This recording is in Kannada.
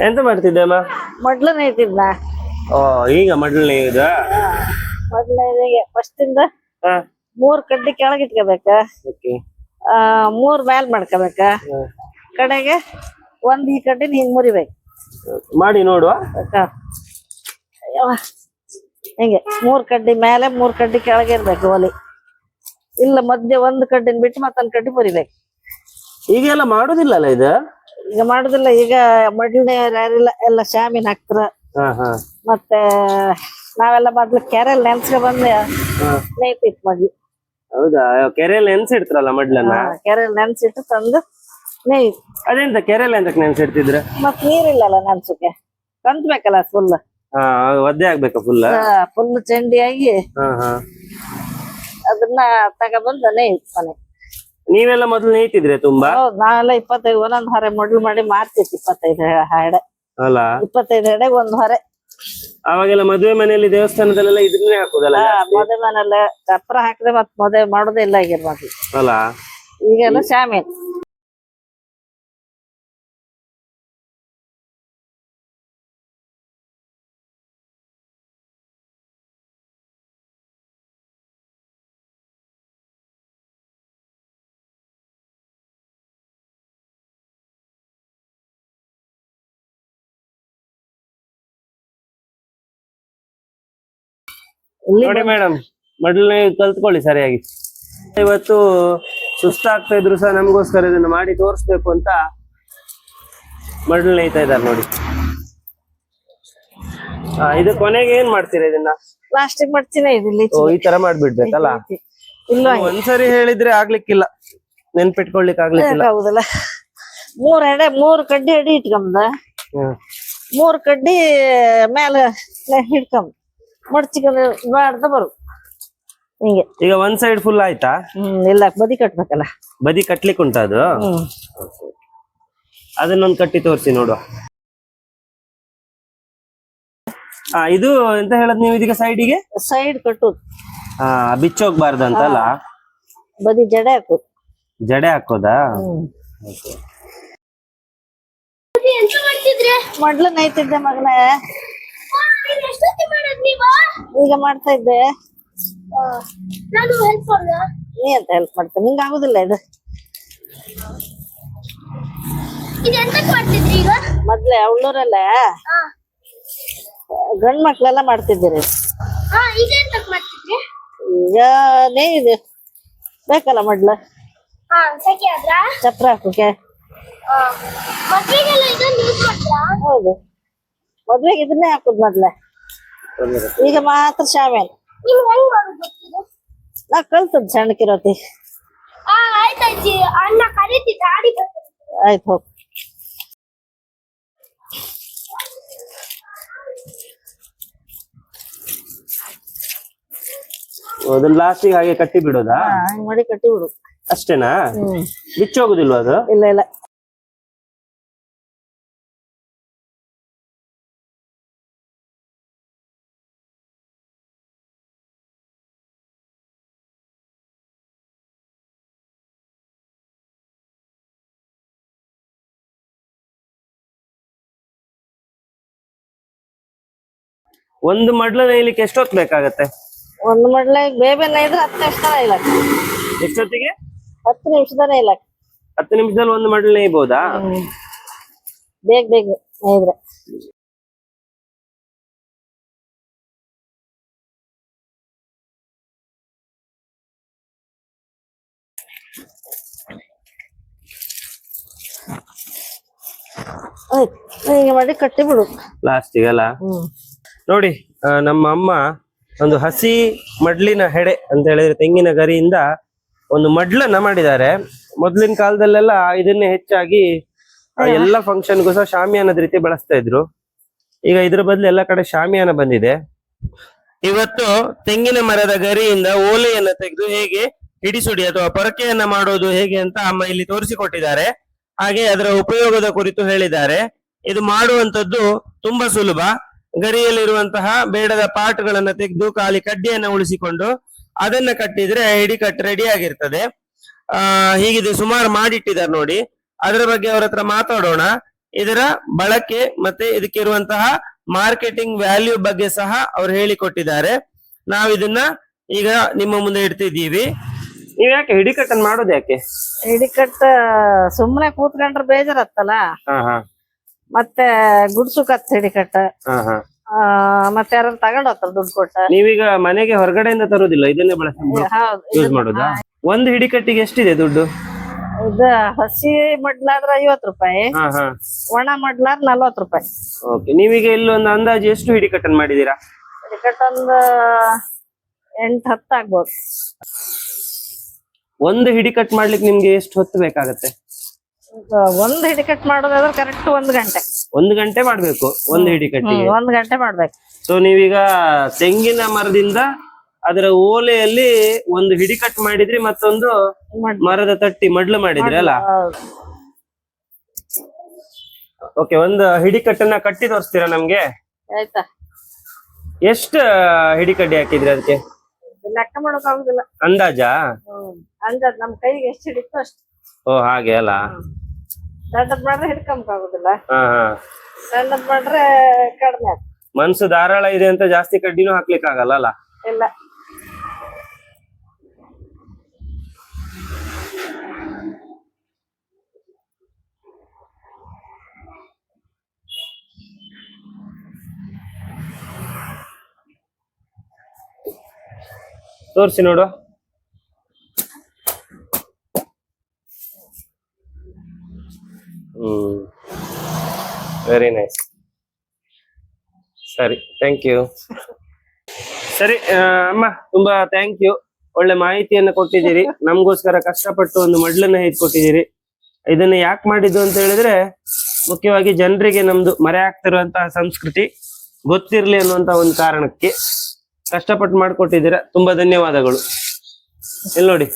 ಎಂತ ಮಾಡ್ತಿದ್ದೆ ಅಮ್ಮ? ಮೊದ್ಲು ನೇಯ್ತಿದ್ನ ಓ ಈಗ ಮಡ್ಲನೇ ಈಗ ಮೊದ್ಲನೇದಿಗೆ ಫಸ್ಟ್ ಇಂದ ಹಾ. ಮೂರ್ ಕಡ್ಡಿ ಕೆಳಗೆ ಇಟ್ಕೋಬೇಕ. ಓಕೆ. ಆ ಮೂರ್ ಮ್ಯಾಲ್ ಮಾಡ್ಕೋಬೇಕ. ಕಡೆಗೆ ಒಂದ್ ಈ ಕಡ್ಡಿನ ಹಿಂಗ್ ಮುರಿಬೇಕು. ಮಾಡಿ ನೋಡುವ. ಅಕ್ಕ. ಹಿಂಗೆ? ಮೂರ್ ಕಡ್ಡಿ ಮೇಲೆ ಮೂರ್ ಕಡ್ಡಿ ಕೆಳಗೆ ಇರ್ಬೇಕು ಒಲಿ. ಇಲ್ಲ ಮಧ್ಯೆ ಒಂದ್ ಕಡ್ಡಿನ ಬಿಟ್ಟು ಮತ್ತೊಂದ್ ಕಡ್ಡಿ ಮುರಿಬೇಕು. ಈಗೆಲ್ಲ ಮಾಡೋದಿಲ್ಲಲ್ಲ ಇದು? ಈಗ ಮಾಡುದಿಲ್ಲ ಈಗ ಮೊದಲನೇ ಯಾರಿಲ್ಲ ಎಲ್ಲ ಶಾಮಿನ ಹಾಕ್ತಾರ. ಮತ್ತೆ ನಾವೆಲ್ಲ ಮೊದ್ಲು ಕೆರೆಲ್ ನೆನ್ಸ್ಕೊ ಬಂದು ನೈಟ್ ಮೊದ್ಲು ಹೌದಾ? ಕೆರೆಯಲ್ಲಿ ನೆನ್ಸಿಡ್ತಾರಲ್ಲ ಮಡ್ಲನ್ನ? ಕೆರೆಯಲ್ಲಿ ನೆನ್ಸಿಟ್ಟು ತಂದು ನೇಯ್ ಅದೆಂತ ಕೆರೆಯಲ್ಲಿ ಎಂತಕ್ ನೆನ್ಸಿಡ್ತಿದ್ರ? ಮತ್ ನೀರಿಲ್ಲಲ್ಲ ನೆನ್ಸಕ್ಕೆ ಕಂತ್ಬೇಕಲ್ಲ ಫುಲ್ ಒದ್ದೆ ಆಗ್ಬೇಕು ಫುಲ್ ಫುಲ್ ಚಂಡಿಯಾಗಿ ಅದನ್ನ ತಗೊಬಂದು ನೇಯ್ ಮನೆ. ನೀವೆಲ್ಲ ಮೊದಲು ನೇಯ್ತಿದ್ರೆ ತುಂಬಾ? ಹೌದ್ ನಾವೆಲ್ಲ ಇಪ್ಪತ್ತೈದು ಒಂದೊಂದ್ ಹೊರೆ ಮೊಡ್ಲು ಮಾಡಿ ಮಾರ್ತಿತ್ತು ಇಪ್ಪತ್ತೈದು ಹಡೆ. ಅಲ್ಲ? ಇಪ್ಪತ್ತೈದು ಹೆಡೆಗೆ ಒಂದ್ ಹೊರೆ. ಅವಾಗೆಲ್ಲ ಮದುವೆ ಮನೆಯಲ್ಲಿ ದೇವಸ್ಥಾನದಲ್ಲೆಲ್ಲ ಇದನ್ನೇ ಹಾಕುದಲ್ಲ ಜಾಸ್ತಿ? ಮದುವೆ ಮನೆಲ್ಲ ಚಪ್ರ ಹಾಕಿದ್ರೆ ಮತ್ ಮದುವೆ ಮಾಡೋದೇ ಇಲ್ಲ ಆಗಿರ್ಬೋದು ಅಲ್ಲ? ಈಗೆಲ್ಲ ಶಾಮಿನ್ ನೋಡಿ ಮೇಡಮ್ ಮೊದಲನೇ ಕಲ್ತ್ಕೊಳ್ಳಿ ಸರಿಯಾಗಿ. ಇವತ್ತು ಸುಸ್ತಾಗ್ತಾ ಇದ್ರು ಸಹ ನಮಗೋಸ್ಕರ ಇದನ್ನ ಮಾಡಿ ತೋರಿಸ್ಬೇಕು ಅಂತ ಮೊದಲನೇ ನೇಯ್ತಾ ಇದ್ದಾರೆ ನೋಡಿ. ಹಾ ಇದು ಕೊನೆಗೆ ಏನ್ ಮಾಡ್ತೀರಾ ಇದನ್ನ? ಪ್ಲಾಸ್ಟಿಕ್ ಮಾಡ್ತೀನಿ ಇದಿಲ್ಲಿ ಓ ಈ ತರ ಮಾಡ್ಬಿಡ್ಬೇಕಲ್ಲ? ಇಲ್ಲ ಒಂದ್ಸರಿ ಹೇಳಿದ್ರೆ ಆಗ್ಲಿಕ್ಕಿಲ್ಲ. ನೆನ್ಪಿಟ್ಕೊಳ್ಲಿಕ್ಕೆ ಆಗ್ಲಿಕ್ಕಿಲ್ಲ. ಹೌದಲ್ಲ. ಮೂರ್ ಎಡೆ ಮೂರ್ ಕಡ್ಡಿ ಎಡಿ ಇಟ್ಕೊಂಬ. ಮೂರ್ ಕಡ್ಡಿ ಮೇಲೆ ಹಿಡ್ಕೊಂಬ ಮಡ್ಚಿಕೊಂಡ್ ಬಾಡ್ದ ಬರು. ಹಿಂಗೆ. ಈಗ ಒಂದ್ ಸೈಡ್ ಫುಲ್ ಆಯ್ತಾ? ಹ್ಮ್ ಇಲ್ಲ ಬದಿ ಕಟ್ಬೇಕಲ್ಲ. ಬದಿ ಕಟ್ಲಿಕ್ಕೆ ಉಂಟಾ ಅದು? ಹ್ಮ್. ಅದನ್ನೊಂದು ಕಟ್ಟಿ ತೋರಿಸಿ ನೋಡುವ. ಆ ಇದು ಎಂತ ಹೇಳದ್ ನೀವು ಇದೀಗ ಸೈಡಿಗೆ ಸೈಡ್ ಕಟ್ಟುದು. ಹಾ ಬಿಚ್ಚೋಗ್ಬಾರ್ದು ಅಂತಲ್ಲ? ಬದಿ ಜಡೆ ಹಾಕುದು. ಜಡೆ ಹಾಕೋದಾ? ಹ್ಮ್. ಮೊದ್ಲು ನೈತಿದ್ದೆ ಮಗನೇ. ಈಗ ಮಾಡ್ತಾ ಇದ್ದೆ. ನಾನು ಹೆಲ್ಪ್ ಮಾಡ್ದ ನೀ ಅಂತ ಹೆಲ್ಪ್ ಮಾಡ್ತೇನೆ ಹಿಂಗ ಆಗುದಿಲ್ಲ ಇದು? ಇದು ಎಂತಕ್ ಮಾಡ್ತಿದ್ರಿ ಈಗ? ಮೊದ್ಲೇ ಅವಳೂರಲ್ಲ ಗಂಡ್ ಮಕ್ಳೆಲ್ಲ ಮಾಡ್ತಿದ್ದೀರಿ. ಹಾ ಈಗ ಎಂತಕ್ ಮಾಡ್ತಿದ್ರಿ? ಈಗ ನೇ ಇದು ಬೇಕಲ್ಲ ಮೊದ್ಲು? ಚಪ್ರ ಹಾಕೋಕೆ ಹೌದು. ಮದ್ವೆಗೆ ಇದನ್ನೇ ಹಾಕುದು ಮೊದ್ಲೆ. ಈಗ ಮಾತ್ರ ಶಾಮೇಲ್ ನಾ ಕಲ್ತದ್ ಸಣ್ಣಕಿರೋತಿ ಆಯ್ತು ಹೋಗ್. ಅದನ್ನ ಲಾಸ್ಟಿಗೆ ಹಾಗೆ ಕಟ್ಟಿ ಬಿಡೋದಾ? ಹಂಗ್ ಮಾಡಿ ಕಟ್ಟಿ ಬಿಡು. ಅಷ್ಟೇನಾ? ಬಿಚ್ಚೋಗುದಿಲ್ವಾ ಅದು? ಇಲ್ಲ ಇಲ್ಲ. ಒಂದು ಮಡ್ಲ ನೇಯ್ಲಿಕ್ಕೆ ಎಷ್ಟೊತ್ ಬೇಕಾಗತ್ತೆ? ಒಂದು ಮಡ್ಲ ಬೇಬೆ ನೈದ್ರೆ ಹತ್ತು ನಿಮಿಷ ಎಷ್ಟೊತ್ತಿಗೆ? ಹತ್ತು ನಿಮಿಷದ ನೈಲಕ್ ಹತ್ತು ನಿಮಿಷದಲ್ಲಿ ಒಂದು ಮಡ್ಲ ನೈಬಹುದಾ ಬೇಗ ಬೇಗ ನೈದ್ರೆ ಆಯ್ತು ಹೀಗೆ ಮಾಡಿ ಕಟ್ಟಿ ಬಿಡು ಲಾಸ್ಟಿಗೆ ಅಲ್ಲ ನೋಡಿ ಆ, ನಮ್ಮ ಅಮ್ಮ ಒಂದು ಹಸಿ ಮಡ್ಲಿನ ಹೆಡೆ ಅಂತ ಹೇಳಿದ್ರೆ ತೆಂಗಿನ ಗರಿಯಿಂದ ಒಂದು ಮಡ್ಲನ್ನ ಮಾಡಿದ್ದಾರೆ. ಮೊದ್ಲಿನ ಕಾಲದಲ್ಲೆಲ್ಲ ಇದನ್ನೇ ಹೆಚ್ಚಾಗಿ ಎಲ್ಲ ಫಂಕ್ಷನ್ಗೂ ಸಹ ಶಾಮಿಯಾನದ ರೀತಿ ಬಳಸ್ತಾ ಇದ್ರು. ಈಗ ಇದ್ರ ಬದಲು ಎಲ್ಲ ಕಡೆ ಶಾಮಿಯಾನ ಬಂದಿದೆ. ಇವತ್ತು ತೆಂಗಿನ ಮರದ ಗರಿಯಿಂದ ಓಲೆಯನ್ನ ತೆಗೆದು ಹೇಗೆ ಹಿಡಿಸುಡಿ ಅಥವಾ ಪೊರಕೆಯನ್ನ ಮಾಡೋದು ಹೇಗೆ ಅಂತ ಅಮ್ಮ ಇಲ್ಲಿ ತೋರಿಸಿಕೊಟ್ಟಿದ್ದಾರೆ. ಹಾಗೆ ಅದರ ಉಪಯೋಗದ ಕುರಿತು ಹೇಳಿದ್ದಾರೆ. ಇದು ಮಾಡುವಂತದ್ದು ತುಂಬಾ ಸುಲಭ. ಗರಿಯಲ್ಲಿರುವಂತಹ ಬೇಡದ ಪಾರ್ಟ್ಗಳನ್ನ ತೆಗೆದು ಖಾಲಿ ಕಡ್ಡಿಯನ್ನ ಉಳಿಸಿಕೊಂಡು ಅದನ್ನ ಕಟ್ಟಿದ್ರೆ ಹಿಡಿ ಕಟ್ ರೆಡಿ ಆಗಿರ್ತದೆ. ಆ ಹೀಗಿದೆ ಸುಮಾರು ಮಾಡಿಟ್ಟಿದ್ದಾರೆ ನೋಡಿ. ಅದರ ಬಗ್ಗೆ ಅವ್ರ ಹತ್ರ ಮಾತಾಡೋಣ. ಇದರ ಬಳಕೆ ಮತ್ತೆ ಇದಕ್ಕಿರುವಂತಹ ಮಾರ್ಕೆಟಿಂಗ್ ವ್ಯಾಲ್ಯೂ ಬಗ್ಗೆ ಸಹ ಅವ್ರು ಹೇಳಿಕೊಟ್ಟಿದ್ದಾರೆ. ನಾವ್ ಇದನ್ನ ಈಗ ನಿಮ್ಮ ಮುಂದೆ ಇಡ್ತಿದ್ದೀವಿ. ನೀವ್ ಯಾಕೆ ಹಿಡಿಕಟ್ಟನ್ ಮಾಡೋದು ಯಾಕೆ? ಹಿಡಿಕಟ್ಟ ಸುಮ್ನೆ ಕೂತ್ಕೊಂಡ್ರೆ ಬೇಜಾರತ್ತಲ್ಲ ಮತ್ತೆ ಗುಡ್ಸು ಕತ್ ಹಾ ಹಾ. ಆ, ಮತ್ತೆ ಯಾರು ತಗೊಂಡ್ ಹೋಗ್ತಾರ ದುಡ್ಡು ಕೊಟ್ಟ. ನೀವೀಗ ಮನೆಗೆ ಹೊರಗಡೆಯಿಂದ ತರೋದಿಲ್ಲ ಇದನ್ನೇ ಬಳಸಿ ಒಂದ್ ಯೂಸ್ ಕಟ್ಟಿಗೆ ಒಂದು ಹಿಡಿಕಟ್ಟಿಗೆ ಎಷ್ಟಿದೆ ದುಡ್ಡು? ಇದು ಹಸಿ ಮಡ್ಲಾದ್ರ ಐವತ್ ರೂಪಾಯಿ ಹಾ ಹಾ. ಒಣ ಮಡ್ಲಾದ್ರ ನಲ್ವತ್ ರೂಪಾಯಿ. ಓಕೆ ನೀವೀಗ ಇಲ್ಲಿ ಒಂದು ಅಂದಾಜು ಎಷ್ಟು ಹಿಡಿಕಟ್ಟನ್ ಮಾಡಿದೀರಾ ಹಿಡಿಕಟ್ಟ ಒಂದು ಎಂಟ್ ಹತ್ತು ಆಗ್ಬೋದು. ಒಂದು ಹಿಡಿಕಟ್ ಮಾಡ್ಲಿಕ್ಕೆ ನಿಮ್ಗೆ ಎಷ್ಟು ಹೊತ್ತು ಬೇಕಾಗತ್ತೆ? ಒಂದ್ ಹಿಡಿಕಟ್ ಮಾಡೋದಾದ್ರೆ ಕರೆಕ್ಟ್ ಒಂದ್ ಗಂಟೆ. ಒಂದು ಗಂಟೆ ಮಾಡ್ಬೇಕು ಒಂದು ಹಿಡಿಕಟ್ಟಿಗೆ ಕಟ್ಟಿ ಒಂದ್ ಗಂಟೆ ಮಾಡ್ಬೇಕು. ಸೊ ನೀವೀಗ ತೆಂಗಿನ ಮರದಿಂದ ಅದರ ಓಲೆಯಲ್ಲಿ ಒಂದು ಹಿಡಿಕಟ್ ಮಾಡಿದ್ರಿ ಮತ್ತೊಂದು ಮರದ ತಟ್ಟಿ ಮಡ್ಲು ಮಾಡಿದ್ರಿ ಅಲ್ಲ. ಓಕೆ ಒಂದು ಹಿಡಿಕಟ್ಟನ್ನ ಕಟ್ಟಿ ತೋರಿಸ್ತೀರಾ ನಮ್ಗೆ? ಆಯ್ತಾ? ಹಿಡಿ ಕಡ್ಡಿ ಹಾಕಿದ್ರಿ ಅದಕ್ಕೆ? ಲೆಕ್ಕ ಮಾಡೋಕ್ ಆಗುದಿಲ್ಲ. ಅಂದಾಜಾ? ಅಂದಾಜ್ ನಮ್ ಕೈಗೆ ಎಷ್ಟು ಹಿಡಿತು ಅಷ್ಟು. ಓ ಹಾಗೆ ಅಲ್ಲ? ದೊಡ್ಡದ್ ಮಾಡ್ರೆ ಹಿಡ್ಕೊಂಬಕ್ ಆಗುದಿಲ್ಲ ಹಾ ಹಾ. ಸಣ್ಣದ್ ಮಾಡ್ರೆ ಕಡಿಮೆ ಮನ್ಸು ಧಾರಾಳ ಇದೆ ಅಂತ ಜಾಸ್ತಿ ಕಡ್ಡಿನೂ ಹಾಕ್ಲಿಕ್ಕೆ ಆಗಲ್ಲ ಅಲ್ಲ ಇಲ್ಲ. ತೋರಿಸಿ ನೋಡು. ವೆರಿ ನೈಸ್ ಸರಿ ಥ್ಯಾಂಕ್ ಯು ಸರಿ ಅಮ್ಮ, ತುಂಬಾ ಥ್ಯಾಂಕ್ ಯು ಒಳ್ಳೆ ಮಾಹಿತಿಯನ್ನು ಕೊಟ್ಟಿದ್ದೀರಿ. ನಮಗೋಸ್ಕರ ಕಷ್ಟಪಟ್ಟು ಒಂದು ಮಡ್ಲನ್ನ ಕೊಟ್ಟಿದ್ದೀರಿ ಇದನ್ನ ಯಾಕೆ ಮಾಡಿದ್ದು ಅಂತ ಹೇಳಿದ್ರೆ, ಮುಖ್ಯವಾಗಿ ಜನರಿಗೆ ನಮ್ದು ಮರೆ ಆಗ್ತಿರುವಂತಹ ಸಂಸ್ಕೃತಿ ಗೊತ್ತಿರ್ಲಿ ಅನ್ನುವಂತ ಒಂದು ಕಾರಣಕ್ಕೆ ಕಷ್ಟಪಟ್ಟು ಮಾಡ್ಕೊಟ್ಟಿದ್ದೀರಾ. ತುಂಬಾ ಧನ್ಯವಾದಗಳು. ಇಲ್ಲಿ ನೋಡಿ.